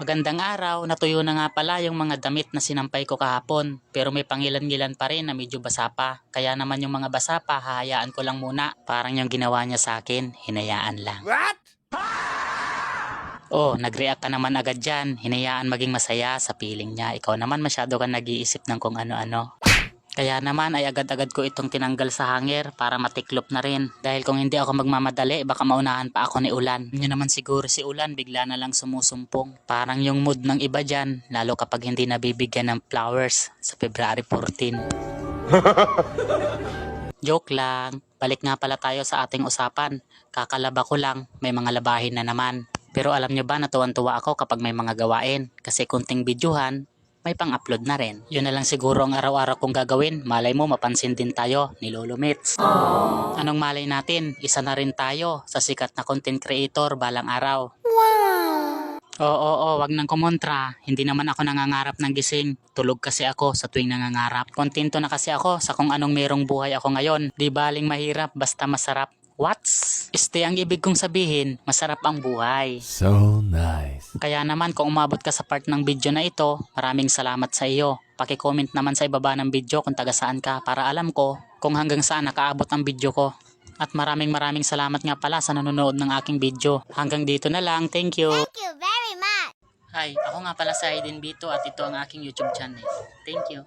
Magandang araw, natuyo na nga pala yung mga damit na sinampay ko kahapon. Pero may pangilan-ngilan pa rin na medyo basa pa. Kaya naman yung mga basa pa, hahayaan ko lang muna. Parang yung ginawa niya sa akin, hinayaan lang. What? Oh, nag-react ka naman agad dyan. Hinayaan maging masaya sa piling niya. Ikaw naman masyado ka nag-iisip ng kung ano-ano. Kaya naman ay agad-agad ko itong tinanggal sa hanger para matiklop na rin. Dahil kung hindi ako magmamadali, baka maunahan pa ako ni Ulan. Yun naman siguro si Ulan, bigla na lang sumusumpong. Parang yung mood ng iba dyan, lalo kapag hindi nabibigyan ng flowers sa February 14. Joke lang. Balik nga pala tayo sa ating usapan. Kakalaba ko lang, may mga labahin na naman. Pero alam nyo ba, natuwan-tuwa ako kapag may mga gawain. Kasi kunting videohan, may pang-upload na rin. Yun na lang siguro ang araw-araw kong gagawin. Malay mo, mapansin din tayo ni Lolo Mitz. Anong malay natin? Isa na rin tayo sa sikat na content creator balang araw. Oo, oo, oo, wag nang kumontra. Hindi naman ako nangangarap ng gising. Tulog kasi ako sa tuwing nangangarap. Kontento na kasi ako sa kung anong merong buhay ako ngayon. Di baling mahirap, basta masarap. What's? Este ang ibig kong sabihin, masarap ang buhay. So nice. Kaya naman kung umabot ka sa part ng video na ito, maraming salamat sa iyo. Paki-comment naman sa ibaba ng video kung taga saan ka para alam ko kung hanggang saan nakaabot ang video ko. At maraming maraming salamat nga pala sa nanonood ng aking video. Hanggang dito na lang. Thank you. Thank you very much. Hi, ako nga pala si Aiden Bito at ito ang aking YouTube channel. Thank you.